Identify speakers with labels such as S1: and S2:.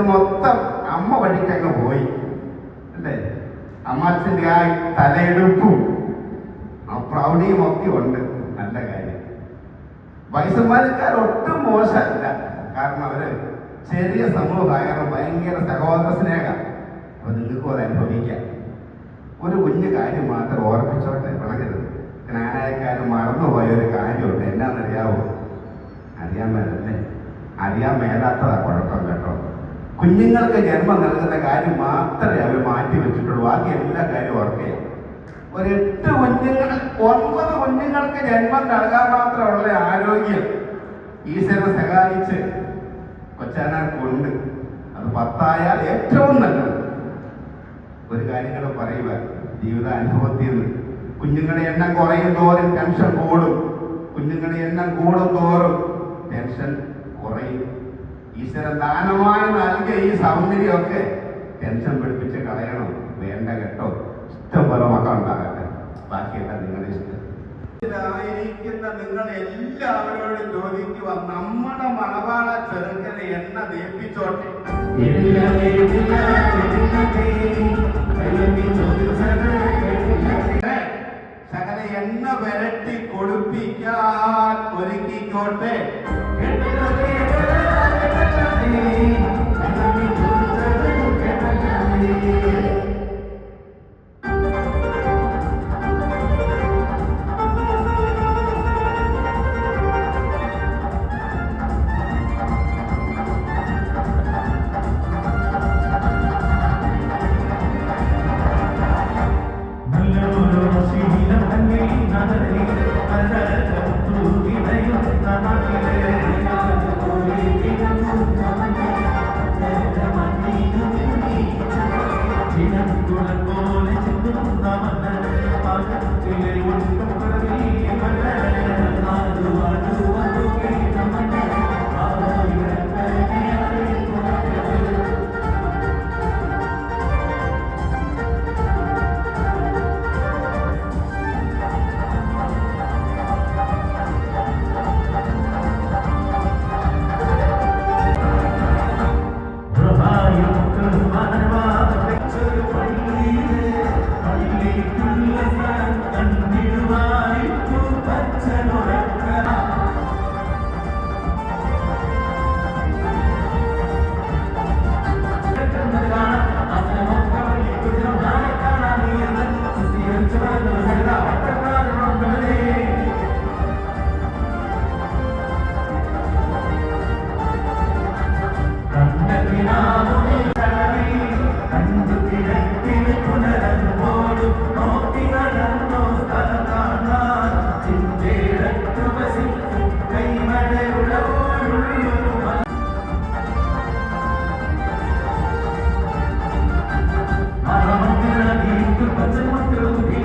S1: ഇത് മൊത്തം അമ്മ വഴിക്കങ്ങ് പോയി. അല്ലേ? അമ്മാച്ചന്റെ ആ തലയെടുപ്പും ആ പ്രൗഢിയും ഒക്കെ ഉണ്ട്. നല്ല കാര്യം. വയസ്സന്മാർക്കാർ ഒട്ടും മോശമല്ല. കാരണം അവർ ചെറിയ സമൂഹമായാലും ഭയങ്കര സഹോദര സ്നേഹം. അപ്പൊ നിങ്ങൾക്കും അത് അനുഭവിക്കാം. ഒരു കുഞ്ഞു കാര്യം മാത്രം ഓർപ്പിച്ചോട്ടെ പറഞ്ഞത് ജ്ഞാനായക്കാരൻ മറന്നുപോയ ഒരു കാര്യമുണ്ട്. എന്നാന്നറിയാവോ? അറിയാൻ മേലല്ലേ? അറിയാൻ മേലാത്തതാ കുഴപ്പം. കുഞ്ഞുങ്ങൾക്ക് ജന്മം നൽകുന്ന കാര്യം മാത്രമേ അവർ മാറ്റി വെച്ചിട്ടുള്ളൂ. ബാക്കി എല്ലാ കാര്യവും ഓർക്കുക ഒരു എട്ട് കുഞ്ഞുങ്ങൾ ഒൻപത് കുഞ്ഞുങ്ങൾക്ക് ജന്മം നൽകാൻ മാത്രമുള്ള ആരോഗ്യം. ഈശ്വരനെ സഹായിച്ച് കൊച്ചാനാർക്കുണ്ട് അത് പത്തായാൽ ഏറ്റവും നല്ലത്. ഒരു കാര്യങ്ങൾ പറയുക. ജീവിതാനുഭവത്തിൽ നിന്ന് കുഞ്ഞുങ്ങളുടെ എണ്ണം കുറയും തോറും ടെൻഷൻ കൂടും. കുഞ്ഞുങ്ങളുടെ എണ്ണം കൂടും തോറും ടെൻഷൻ കുറയും. ഈശ്വരൻ ദാനമായി നൽകിയ ഈ സൗന്ദര്യമൊക്കെ ടെൻഷൻ പിടിപ്പിച്ച് കളയണം. വേണ്ട കേട്ടോ. ഇഷ്ടം പോലെ മക്കൾ ഉണ്ടാകട്ടെ. ബാക്കിയൊക്കെ നിങ്ങളുടെ ഇഷ്ടം. ായിരിക്കുന്ന നിങ്ങൾ എല്ലാവരോടും ചോദിക്കുക നമ്മുടെ മണവാള ചെറുക്കനെ എണ്ണ ദേപ്പിച്ചോട്ടെ സകല എണ്ണ വരട്ടി കൊടുപ്പിക്കാൻ ഒരുക്കിക്കോട്ടെ?
S2: Thank you. till anyone. now.